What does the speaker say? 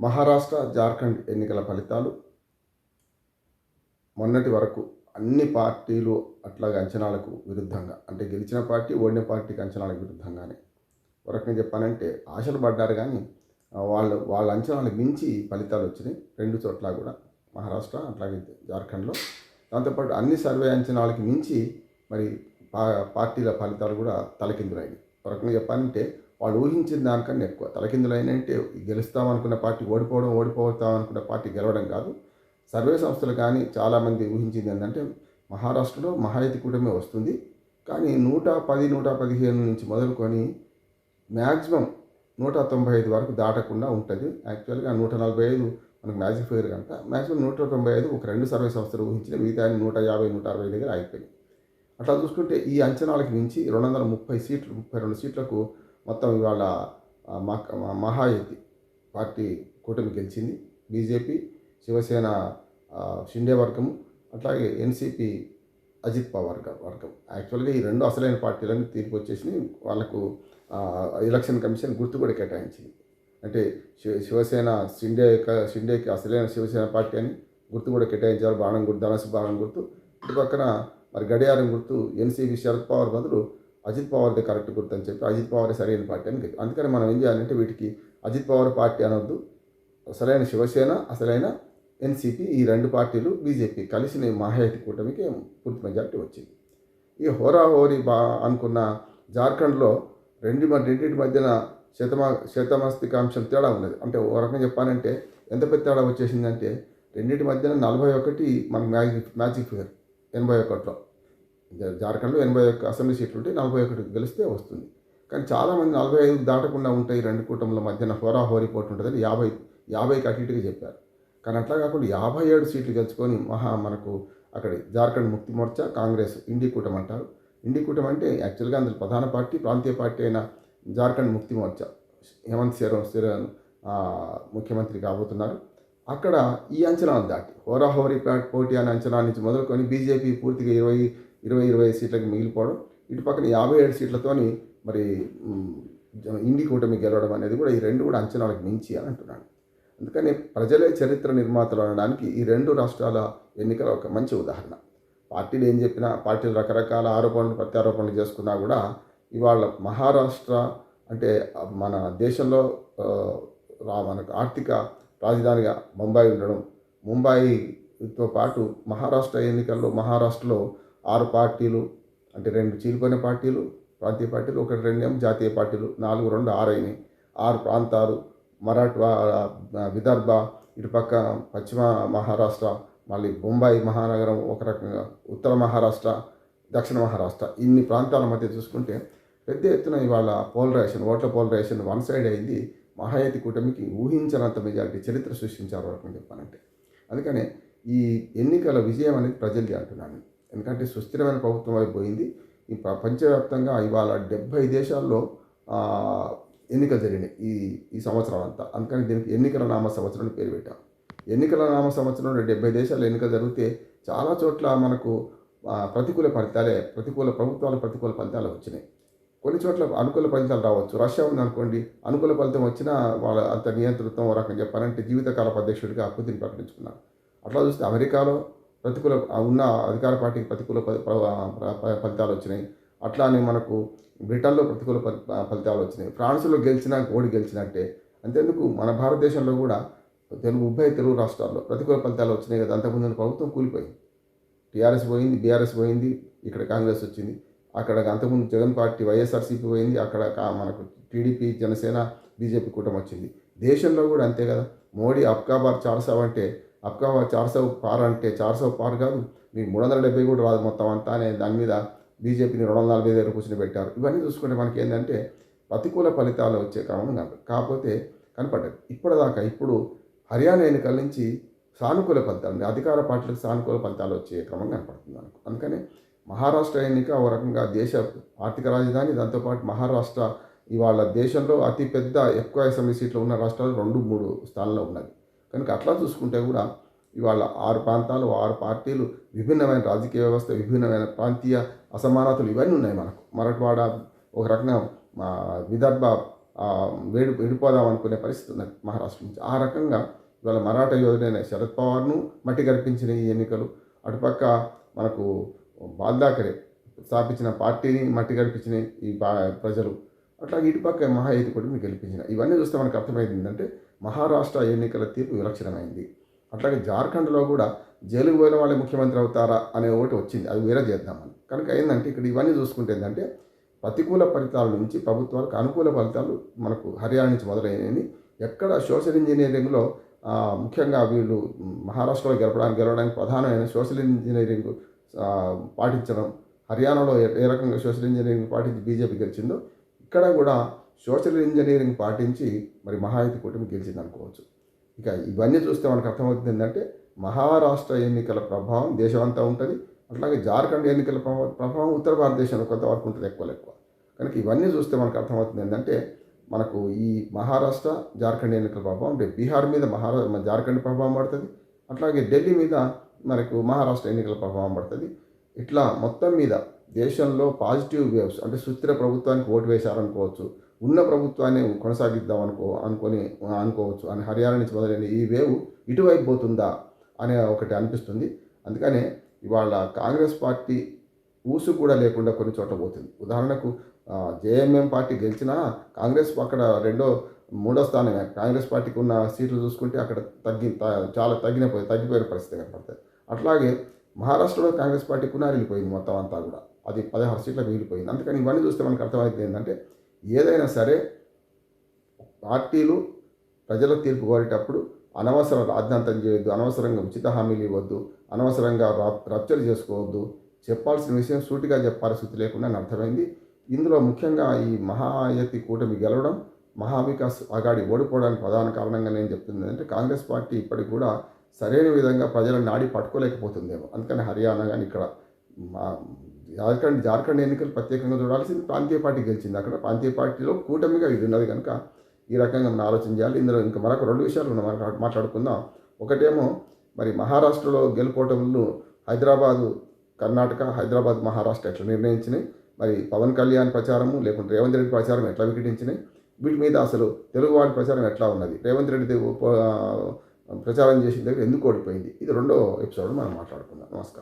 మహారాష్ట్ర జార్ఖండ్ ఎన్నికల ఫలితాలు. మొన్నటి వరకు అన్ని పార్టీలు అట్లాగే అంచనాలకు విరుద్ధంగా అంటే గెలిచిన పార్టీ ఓడిన పార్టీకి అంచనాలకు విరుద్ధంగానే. ఒక చెప్పానంటే ఆశలు పడ్డారు కానీ వాళ్ళు వాళ్ళ అంచనాలకు మించి ఫలితాలు వచ్చినాయి. రెండు చోట్ల కూడా మహారాష్ట్ర అట్లాగే జార్ఖండ్లో. దాంతోపాటు అన్ని సర్వే అంచనాలకి మించి మరి పా పార్టీల ఫలితాలు కూడా తలకిందులయ్యాయి ఒక చెప్పాలంటే వాళ్ళు ఊహించిన దానికన్నా ఎక్కువ. తలకిందులైనంటే గెలుస్తామనుకున్న పార్టీ ఓడిపోవడం ఓడిపోతామనుకున్న పార్టీ గెలవడం కాదు. సర్వే సంస్థలు కానీ చాలామంది ఊహించింది ఏంటంటే మహారాష్ట్రలో మహాయతి కూటమి వస్తుంది. కానీ నూట పది నూట పదిహేను నుంచి మొదలుకొని మ్యాక్సిమం నూట తొంభై ఐదు వరకు దాటకుండా ఉంటుంది. యాక్చువల్గా నూట నలభై ఐదు మనకు మ్యాజిక్ ఫిగర్ కనుక మ్యాక్సిమం నూట తొంభై ఐదు ఒక రెండు సర్వే సంస్థలు ఊహించిన మిగతా నూట యాభై నూట అరవై దగ్గర అయిపోయింది అట్లా చూసుకుంటే ఈ అంచనాలకు మించి రెండు వందల ముప్పై సీట్లు ముప్పై రెండు సీట్లకు మొత్తం ఇవాళ మహాయుతి పార్టీ కూటమి గెలిచింది. బీజేపీ శివసేన షిండే వర్గము అట్లాగే ఎన్సీపీ అజిత్ పవార్ వర్గం. యాక్చువల్గా ఈ రెండు అసలైన పార్టీలన్నీ తీర్పు వచ్చేసినాయి వాళ్ళకు ఎలక్షన్ కమిషన్ గుర్తు కూడా కేటాయించింది. అంటే శి శివసేన షిండే షిండేకి అసలైన శివసేన పార్టీ అని గుర్తు కూడా కేటాయించారు. బాణం గుర్తు ధనసు బాణం గుర్తు. ఇటు పక్కన మరి గడియారం గుర్తు ఎన్సీపీ శరద్ పవార్ బదులు అజిత్ పవార్దే కరెక్ట్ గుర్తు అని చెప్పి అజిత్ పవార్ సరైన పార్టీ అని చెప్పి అందుకని మనం ఏం చేయాలంటే వీటికి అజిత్ పవార్ పార్టీ అనొద్దు అసలైన శివసేన అసలైన ఎన్సీపీ ఈ రెండు పార్టీలు బీజేపీ కలిసిన మహాయతి కూటమికి పూర్తి మెజార్టీ వచ్చింది. ఈ హోరా హోరీ బా అనుకున్న జార్ఖండ్లో రెండు రెండింటి మధ్యన శతమా శతమస్తికాంశం తేడా ఉన్నది. అంటే ఓ రకంగా చెప్పాలంటే ఎంత పెద్ద తేడా వచ్చేసిందంటే రెండింటి మధ్యన నలభై ఒకటి మన మ్యాజిక్ మ్యాజిక్ ఫిగర్ ఎనభై ఒకటిలో. జార్ఖండ్లో ఎనభై ఒక్క అసెంబ్లీ సీట్లు ఉంటే నలభై ఒకటి గెలిస్తే వస్తుంది. కానీ చాలామంది నలభై ఐదు దాటకుండా ఉంటాయి రెండు కూటముల మధ్యన హోరాహోరీ పోటీ ఉంటుందని యాభై యాభైకి అటు ఇటుగా చెప్పారు. కానీ అట్లా కాకుండా యాభై ఏడు సీట్లు గెలుచుకొని మహా మనకు అక్కడ జార్ఖండ్ ముక్తి మోర్చా కాంగ్రెస్ ఇండి కూటమి అంటారు. ఇండి కూటమి అంటే యాక్చువల్గా అందులో ప్రధాన పార్టీ ప్రాంతీయ పార్టీ అయిన జార్ఖండ్ ముక్తి మోర్చా. హేమంత్ సేరో సేరన్ ముఖ్యమంత్రి కాబోతున్నారు. అక్కడ ఈ అంచనాలు దాటి హోరాహోరీ పోటీ అనే అంచనా నుంచి మొదలుకొని బీజేపీ పూర్తిగా ఇరవై ఇరవై ఇరవై సీట్లకు మిగిలిపోవడం. ఇటు పక్కన యాభై ఏడు సీట్లతోని మరి జ- ఇండి కూటమి గెలవడం అనేది కూడా ఈ రెండు కూడా అంచనాలకు మించి అని అంటున్నాను. అందుకని ప్రజలే చరిత్ర నిర్మాతలు అనడానికి ఈ రెండు రాష్ట్రాల ఎన్నికల ఒక మంచి ఉదాహరణ. పార్టీలు ఏం చెప్పినా పార్టీలు రకరకాల ఆరోపణలు ప్రత్యారోపణలు చేసుకున్నా కూడా ఇవాళ మహారాష్ట్ర అంటే మన దేశంలో రా మనకు ఆర్థిక రాజధానిగా ముంబై ఉండడం ముంబాయితో పాటు మహారాష్ట్ర ఎన్నికల్లో మహారాష్ట్రలో ఆరు పార్టీలు అంటే రెండు చీలిపోయిన పార్టీలు ప్రాంతీయ పార్టీలు ఒకటి రెండేమో జాతీయ పార్టీలు నాలుగు రెండు ఆరు అయినాయి. ఆరు ప్రాంతాలు మరాఠ్వా విదర్భ ఇటుపక్క పశ్చిమ మహారాష్ట్ర మళ్ళీ బొంబాయి మహానగరం ఒక రకంగా ఉత్తర మహారాష్ట్ర దక్షిణ మహారాష్ట్ర ఇన్ని ప్రాంతాల మధ్య చూసుకుంటే పెద్ద ఎత్తున ఇవాళ పోలరైజేషన్ ఓట్ల పోలరైజేషన్ వన్ సైడ్ అయింది. మహాయతి కూటమికి ఊహించనంత మెజారిటీ చరిత్ర సృష్టించారు వరకు చెప్పానంటే అందుకనే ఈ ఎన్నికల విజయం అనేది ప్రజలది అంటున్నాను. ఎందుకంటే సుస్థిరమైన ప్రభుత్వం అయిపోయింది ఈ ప్రపంచవ్యాప్తంగా ఇవాళ డెబ్బై దేశాల్లో ఎన్నికలు జరిగినాయి ఈ ఈ సంవత్సరం అంతా. అందుకని దీనికి ఎన్నికల నామ సంవత్సరం పేరు పెట్టాం. ఎన్నికల నామ సంవత్సరంలో డెబ్బై దేశాలు ఎన్నికలు జరిగితే చాలా చోట్ల మనకు ప్రతికూల ఫలితాలే ప్రతికూల ప్రభుత్వాల ప్రతికూల ఫలితాలు వచ్చినాయి. కొన్ని చోట్ల అనుకూల ఫలితాలు రావచ్చు. రష్యా ఉంది అనుకోండి అనుకూల ఫలితం వచ్చినా వాళ్ళ అంత నియంతృత్వం రకం రకంగా చెప్పాలంటే జీవితకాలపు అధ్యక్షుడిగా పుతిన్ ప్రకటించుకున్నారు. అట్లా చూస్తే అమెరికాలో ప్రతికూల ఉన్న అధికార పార్టీకి ప్రతికూల ఫలితాలు వచ్చినాయి. అట్లానే మనకు బ్రిటన్లో ప్రతికూల ఫలితాలు వచ్చినాయి. ఫ్రాన్స్లో గెలిచినా ఓడి గెలిచినట్టే అంతేందుకు మన భారతదేశంలో కూడా తెలుగు ఉభయ తెలుగు రాష్ట్రాల్లో ప్రతికూల ఫలితాలు వచ్చినాయి కదా. అంతకుముందు ప్రభుత్వం కూలిపోయింది. టీఆర్ఎస్ పోయింది బీఆర్ఎస్ పోయింది ఇక్కడ కాంగ్రెస్ వచ్చింది. అక్కడ అంతకుముందు జగన్ పార్టీ వైఎస్ఆర్సీపీ పోయింది అక్కడ మనకు టీడీపీ జనసేన బీజేపీ కూటమి వచ్చింది. దేశంలో కూడా అంతే కదా. మోడీ అబ్కాబార్ బార్ అంటే అబ్కా బార్ చార్సవ్ పార్ అంటే చార్సవ్ పార్ కాదు మీకు మూడు వందల డెబ్బై కూడా రాదు మొత్తం అంతా అనే దాని మీద బీజేపీని రెండు వందల నలభై దగ్గర కూర్చొని పెట్టారు. ఇవన్నీ చూసుకుంటే మనకి ఏంటంటే ప్రతికూల ఫలితాలు వచ్చే క్రమం కాకపోతే కనపడ్డది ఇప్పటిదాకా ఇప్పుడు హర్యానా ఎన్నికల నుంచి సానుకూల ఫలితాలు అధికార పార్టీలకు సానుకూల ఫలితాలు వచ్చే క్రమం కనపడుతుంది మనకు. అందుకనే మహారాష్ట్ర ఎన్నిక ఒక రకంగా దేశ ఆర్థిక రాజధాని దాంతోపాటు మహారాష్ట్ర ఇవాళ దేశంలో అతిపెద్ద ఎక్కువ అసెంబ్లీ సీట్లు ఉన్న రాష్ట్రాలు రెండు మూడు స్థానాల్లో ఉన్నది కనుక అట్లా చూసుకుంటే కూడా ఇవాళ ఆరు ప్రాంతాలు ఆరు పార్టీలు విభిన్నమైన రాజకీయ వ్యవస్థ విభిన్నమైన ప్రాంతీయ అసమానతలు ఇవన్నీ ఉన్నాయి మనకు. మరాఠవాడ ఒక రకంగా మా విదర్భ వేడి విడిపోదాం అనుకునే పరిస్థితి ఉన్నది మహారాష్ట్ర నుంచి. ఆ రకంగా ఇవాళ మరాఠా యోధుడైన శరద్ పవార్ను మట్టి గర్పించిన ఈ ఎన్నికలు. అటుపక్క మనకు బాల్దాకరే స్థాపించిన పార్టీని మట్టి గడిపించిన ఈ ప్రజలు. అట్లా ఇటుపక్క మహాయుతి కూడా గెలిపించిన. ఇవన్నీ చూస్తే మనకు అర్థమైంది ఏంటంటే మహారాష్ట్ర ఎన్నికల తీర్పు విలక్షణమైంది. అట్లాగే జార్ఖండ్లో కూడా జైలుకు పోయిన వాళ్ళే ముఖ్యమంత్రి అవుతారా అనే ఒకటి వచ్చింది. అది వేరే చేద్దామని. కనుక ఏంటంటే ఇక్కడ ఇవన్నీ చూసుకుంటే ఏంటంటే ప్రతికూల ఫలితాల నుంచి ప్రభుత్వాలకు అనుకూల ఫలితాలు మనకు హర్యానా నుంచి మొదలైనవి. ఎక్కడ సోషల్ ఇంజనీరింగ్లో ముఖ్యంగా వీళ్ళు మహారాష్ట్రలో గెలపడానికి గెలవడానికి ప్రధానమైన సోషల్ ఇంజనీరింగ్ పాటించడం. హర్యానాలో ఏ ఏ రకంగా సోషల్ ఇంజనీరింగ్ పాటించి బీజేపీ గెలిచిందో ఇక్కడ కూడా సోషల్ ఇంజనీరింగ్ పాటించి మరి మహాయుతి కూటమి గెలిచింది అనుకోవచ్చు ఇక ఇవన్నీ చూస్తే మనకు అర్థమవుతుంది ఏంటంటే మహారాష్ట్ర ఎన్నికల ప్రభావం దేశమంతా ఉంటుంది. అట్లాగే జార్ఖండ్ ఎన్నికల ప్రభావం ప్రభావం ఉత్తర భారతదేశంలో కొంతవరకు ఉంటుంది ఎక్కువ ఎక్కువ కనుక ఇవన్నీ చూస్తే మనకు అర్థమవుతుంది ఏంటంటే మనకు ఈ మహారాష్ట్ర జార్ఖండ్ ఎన్నికల ప్రభావం అంటే బీహార్ మీద మహారా జార్ఖండ్ ప్రభావం పడుతుంది. అట్లాగే ఢిల్లీ మీద మనకు మహారాష్ట్ర ఎన్నికల ప్రభావం పడుతుంది. ఇట్లా మొత్తం మీద దేశంలో పాజిటివ్ వేవ్స్ అంటే సుస్థిర ప్రభుత్వానికి ఓటు వేశారనుకోవచ్చు ఉన్న ప్రభుత్వాన్ని కొనసాగిద్దాం అనుకో అనుకొని అనుకోవచ్చు. అని హర్యానా నుంచి మొదలైన ఈ వేవ్ ఇటువైపు పోతుందా అనే ఒకటి అనిపిస్తుంది. అందుకనే ఇవాళ కాంగ్రెస్ పార్టీ ఊసు కూడా లేకుండా కొన్ని చోట్ల పోతుంది. ఉదాహరణకు జేఎంఎం పార్టీ గెలిచినా కాంగ్రెస్ అక్కడ రెండో మూడో స్థానమే. కాంగ్రెస్ పార్టీకి ఉన్న సీట్లు చూసుకుంటే అక్కడ తగ్గి త- చాలా తగ్గిన పోయి తగ్గిపోయిన పరిస్థితి కనపడుతుంది అట్లాగే మహారాష్ట్రలో కాంగ్రెస్ పార్టీ కునారిల్లిపోయింది మొత్తం అంతా కూడా. అది పదహారు సీట్లకు మిగిలిపోయింది. అందుకని ఇవన్నీ చూస్తే మనకు అర్థమైంది ఏంటంటే ఏదైనా సరే పార్టీలు ప్రజల తీర్పు కోరేటప్పుడు అనవసరం రాజ్యాంతం చేయొద్దు అనవసరంగా ఉచిత హామీలు ఇవ్వద్దు అనవసరంగా రప్చర్ చేసుకోవద్దు. చెప్పాల్సిన విషయం సూటిగా చెప్పే పరిస్థితి లేకుండా అర్థమైంది. ఇందులో ముఖ్యంగా ఈ మహాయతి కూటమి గెలవడం మహావికాస్ అగాడి ఓడిపోవడానికి ప్రధాన కారణంగా నేను చెప్తుంది అంటే కాంగ్రెస్ పార్టీ ఇప్పటికి కూడా సరైన విధంగా ప్రజలను నాడి పట్టుకోలేకపోతుందేమో. అందుకని హర్యానా కానీ ఇక్కడ మా జార్ఖండ్ జార్ఖండ్ ఎన్నికలు ప్రత్యేకంగా చూడాల్సింది ప్రాంతీయ పార్టీ గెలిచింది. అక్కడ ప్రాంతీయ పార్టీలో కూటమిగా ఇది ఉన్నది కనుక ఈ రకంగా మనం ఆలోచన చేయాలి. ఇందులో ఇంకా మరొక రెండు విషయాలు మనం మాట్లాడుకుందాం. ఒకటేమో మరి మహారాష్ట్రలో గెలుపోవటంలో హైదరాబాదు కర్ణాటక హైదరాబాద్ మహారాష్ట్ర ఎట్లా నిర్ణయించినాయి? మరి పవన్ కళ్యాణ్ ప్రచారము లేకుంటే రేవంత్ రెడ్డి ప్రచారం ఎట్లా వికటించినాయి? వీటి మీద అసలు తెలుగువాడి ప్రచారం ఎట్లా ఉన్నది? రేవంత్ రెడ్డి ప్రచారం చేసిన దగ్గర ఎందుకు ఓడిపోయింది? ఇది రెండో ఎపిసోడ్ మనం మాట్లాడుకుందాం. నమస్కారం.